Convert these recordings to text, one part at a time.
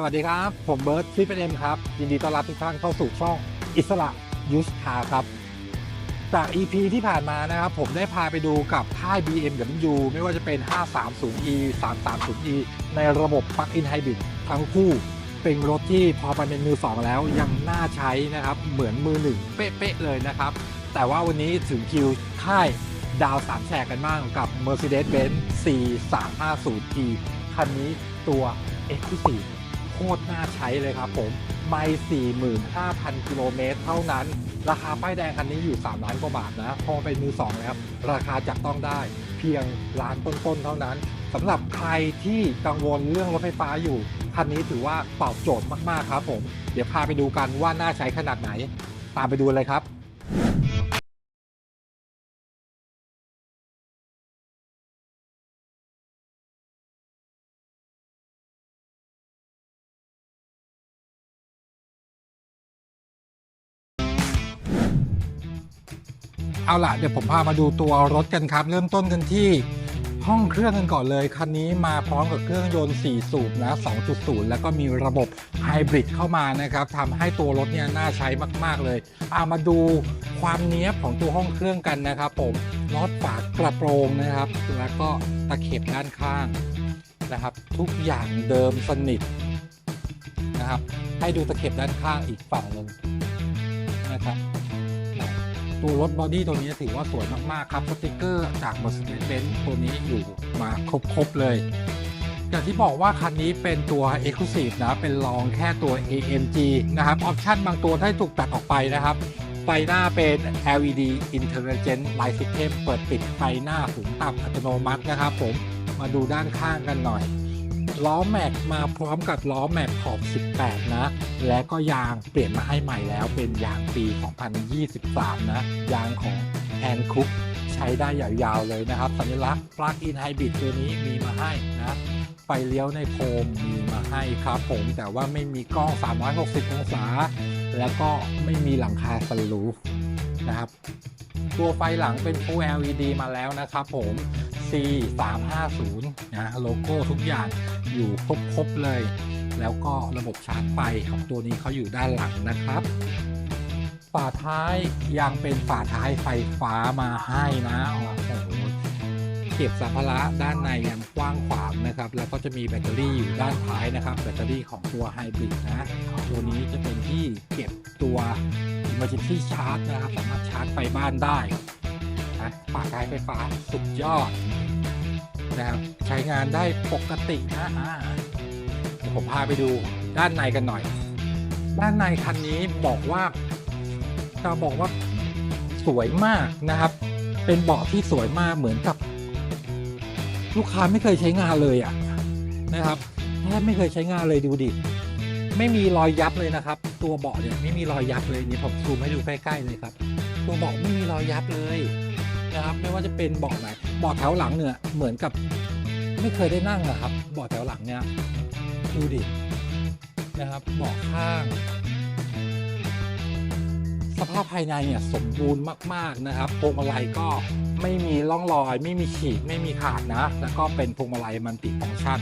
สวัสดีครับ ผมเบิร์ตซีเป็นเอ็มครับ ยินดีต้อนรับทุกท่านเข้าสู่ช่องอิสระยูสคาครับ จาก EP ที่ผ่านมานะครับ ผมได้พาไปดูกับค่าย BMW ไม่ว่าจะเป็น 530e 330e ในระบบ Plug-in Hybrid ทั้งคู่เป็นรถที่พอมันเป็นมือ2แล้วยังน่าใช้นะครับ เหมือนมือ1เป๊ะๆเลยนะครับ แต่ว่าวันนี้ถึงคิวค่ายดาวสามแฉกกันบ้างกับ Mercedes-Benz C350e คันนี้ตัว Exclusive โคตรน่าใช้เลยครับผมไม่45,000 กิโลเมตรเท่านั้น ราคาป้ายแดงคันนี้อยู่ 3 ล้านกว่าบาทนะ พอเป็นมือ2แล้วราคาจับต้องได้เพียงล้านต้นๆเท่านั้นสำหรับใครที่กังวลเรื่องรถไฟฟ้าอยู่คันนี้ถือว่าตอบโจทย์มากๆครับผม เดี๋ยวพาไปดูกันว่าน่าใช้ขนาดไหน ตามไปดูเลยครับ เอาล่ะเดี๋ยวผมพามาดูตัวรถกันครับ เริ่มต้นกันที่ห้องเครื่องกันก่อนเลย คันนี้มาพร้อมกับเครื่องยนต์ 4 สูบนะ 2.0 แล้วก็มีระบบไฮบริดเข้ามานะครับทำให้ตัวรถเนี่ยน่าใช้มาก ๆ เลยเอามาดูความเนี้ยบของตัวห้องเครื่องกันนะครับ ผมน็อตฝากระโปรงนะครับ แล้วก็ตะเข็บด้านข้างนะครับ ทุกอย่างเดิมสนิทนะครับ ให้ดูตะเข็บด้านข้างอีกฝั่งหนึ่งนะครับ ตัวรถบอดี้ตัวนี้ถือว่าสวยมากๆครับสติกเกอร์จาก Mercedes-Benz ตัวนี้อยู่มาครบๆเลย อย่างที่บอกว่าคันนี้เป็นตัว Exclusive นะ เป็นรองแค่ตัว AMG นะครับออปชั่นบางตัวได้ถูกตัดออกไปนะครับ ไฟหน้าเป็น LED Intelligent Light System เปิดปิดไฟหน้าสูงต่ำอัตโนมัตินะครับผมมาดูด้านข้างกันหน่อย ล้อแม็กมาพร้อมกับล้อแม็กขอบ 18 นะ และก็ยางเปลี่ยนมาให้ใหม่แล้วเป็นยางปี 2023 นะ ยางของแอนคุกใช้ได้ยาวๆเลยนะครับ สัญลักษณ์ Plug-in Hybrid ตัวนี้มีมาให้นะไฟเลี้ยวในโพรมมีมาให้ครับผมแต่ว่าไม่มีกล้อง 360 องศา แล้วก็ไม่มีหลังคาสลูฟ นะครับ ตัวไฟหลังเป็น Full LED มาแล้วนะครับผม C 3 5 0นะโลโก้ทุกอย่างอยู่ครบๆเลย แล้วก็ระบบชาร์จไฟของตัวนี้เขาอยู่ด้านหลังนะครับ ฝาท้ายยังเป็นฝาท้ายไฟฟ้ามาให้นะโอ้โหเก็บสัมภาระด้านในยังกว้างขวางนะครับ แล้วก็จะมีแบตเตอรี่อยู่ด้านท้ายนะครับ แบตเตอรี่ของตัวไฮบริดนะ ตัวนี้จะเป็นที่เก็บตัว emergency charge นะครับ สามารถชาร์จไฟบ้านได้นะฝาท้ายไฟฟ้าสุดยอดนะครับใช้งานได้ปกตินะอ่าเดี๋ยวผมพาไปดูด้านในกันหน่อย ด้านในคันนี้บอกว่าจะบอกว่าสวยมากนะครับ เป็นเบาะที่สวยมากเหมือนกับ ลูกค้าไม่เคยใช้งานเลยอะนะครับแทบไม่เคยใช้งานเลยดูดิ ไม่มีรอยยับเลยนะครับ ตัวเบาะเนี่ยไม่มีรอยยับเลยนี่ผมซูมให้ดูใกล้ๆเลยครับ ตัวเบาะไม่มีรอยยับเลยนะครับ ไม่ว่าจะเป็นเบาะไหนเบาะแถวหลังเนี่ยเหมือนกับ ไม่เคยได้นั่งอะครับเบาะแถวหลังเนี่ยดูดินะครับเบาะข้าง สภาพภายในเนี่ยสมบูรณ์มากๆนะครับพวงมาลัยก็ไม่มีร่องรอย ไม่มีขีดไม่มีขาดนะ แล้วก็เป็นพวงมาลัยมันติฟังก์ชัน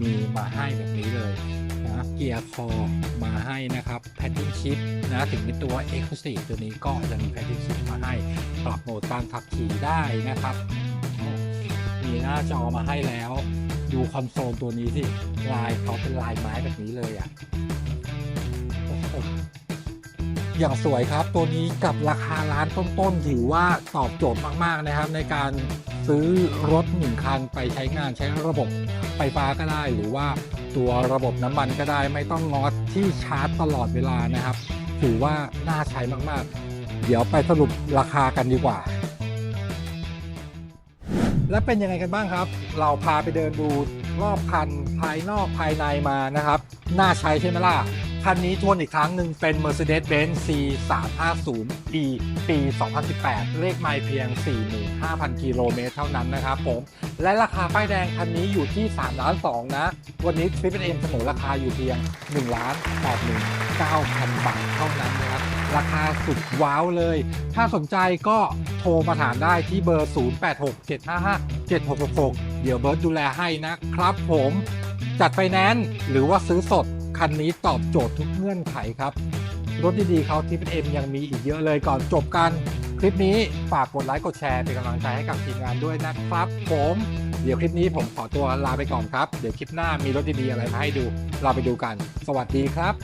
มีมาให้แบบนี้เลย นะเกียร์คอมาให้นะครับแพดดิ้งชิปนะถึงเป็นตัว e x c l u s i v e ตัวนี้ก็จะมีแพดดิ้งชิปมาให้ปรับโหมดการขับขี่ได้นะครับ มีหน้าจอมาให้แล้ว ดูคอนโซลตัวนี้สิลายเขาเป็นลายไม้แบบนี้เลยอะ่ะอย่างสวยครับตัวนี้กับราคาล้านต้นๆ ถือว่าตอบโจทย์มากๆนะครับ ในการซื้อรถหนึ่งคันไปใช้งานใช้ระบบไฟฟ้าก็ได้หรือว่า ตัวระบบน้ำมันก็ได้ ไม่ต้องงอสที่ชาร์จตลอดเวลานะครับ ถือว่าน่าใช้มากๆ เดี๋ยวไปสรุปราคากันดีกว่า และเป็นยังไงกันบ้างครับ เราพาไปเดินดูรอบคันภายนอกภายในมานะครับ น่าใช้ใช่ไหมล่ะ คันนี้ทวนอีกครั้งหนึ่งเป็น Mercedes-Benz C350e ปี 2018 เลขไมล์เพียง 45,000 กิโลเมตรเท่านั้นนะครับผม และราคาป้ายแดงคันนี้อยู่ที่3ล้าน2นะ วันนี้ทริปเอ็มเสนอราคาอยู่เพียง1ล้าน89,000 บาทเท่านั้นนะครับ ราคาสุดว้าวเลย ถ้าสนใจก็โทรมาถามได้ที่เบอร์ 0867557666 เดี๋ยวเบิร์ดดูแลให้นะครับผม จัดไฟแนนซ์หรือว่าซื้อสด คันนี้ตอบโจทย์ทุกเงื่อนไขครับ รถดีๆเขาทิปเอ็มยังมีอีกเยอะเลยก่อนจบกันคลิปนี้ฝากกดไลค์กดแชร์เป็นกำลังใจให้กับทีมงานด้วยนะครับผมเดี๋ยวคลิปนี้ผมขอตัวลาไปก่อนครับ เดี๋ยวคลิปหน้ามีรถดีๆอะไรมาให้ดู เราไปดูกัน สวัสดีครับ